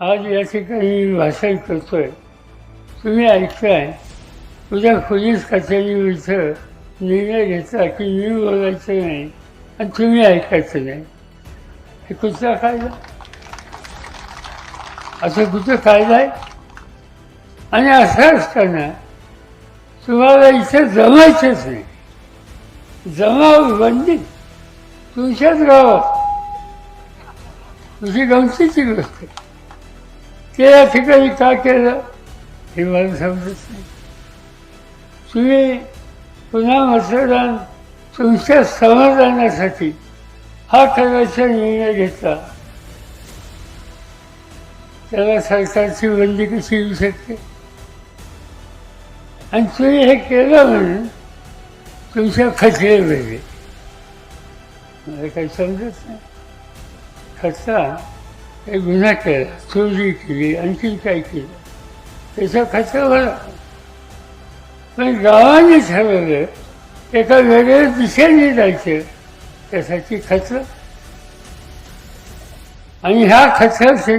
आज या ठिकाणी मी भाषण करतोय. तुम्ही ऐकताय. तुझ्या पोलीस कचेरी निर्णय घेतला की मी बोलायचं नाही आणि तुम्ही ऐकायचं नाही. हे कुठचा कायदा? असं कुठं कायदा आहे? आणि असं असताना तुम्हाला इथं जमायचंच नाही. जमाव बंदी तुमच्याच गावात. तुझी गमतीची गोष्ट आहे. ते या ठिकाणी का केलं हे मला समजत नाही. तुम्ही पुन्हा मतदान तुमच्या समाधानासाठी हा करायचा निर्णय घेतला. त्याला सरकारची बंदी कशी येऊ शकते? आणि तुम्ही हे केलं म्हणून तुमच्या खचले वेगळे. मला काही समजत नाही. खचला हे गुन्हा केला चोरी केली आणखी काय केलं? त्याचा खर्च झाला पण गावाने ठरवलं एका वेगळ्या दिशेने जायचं त्यासाठी खर्च आणि ह्या खर्चाचे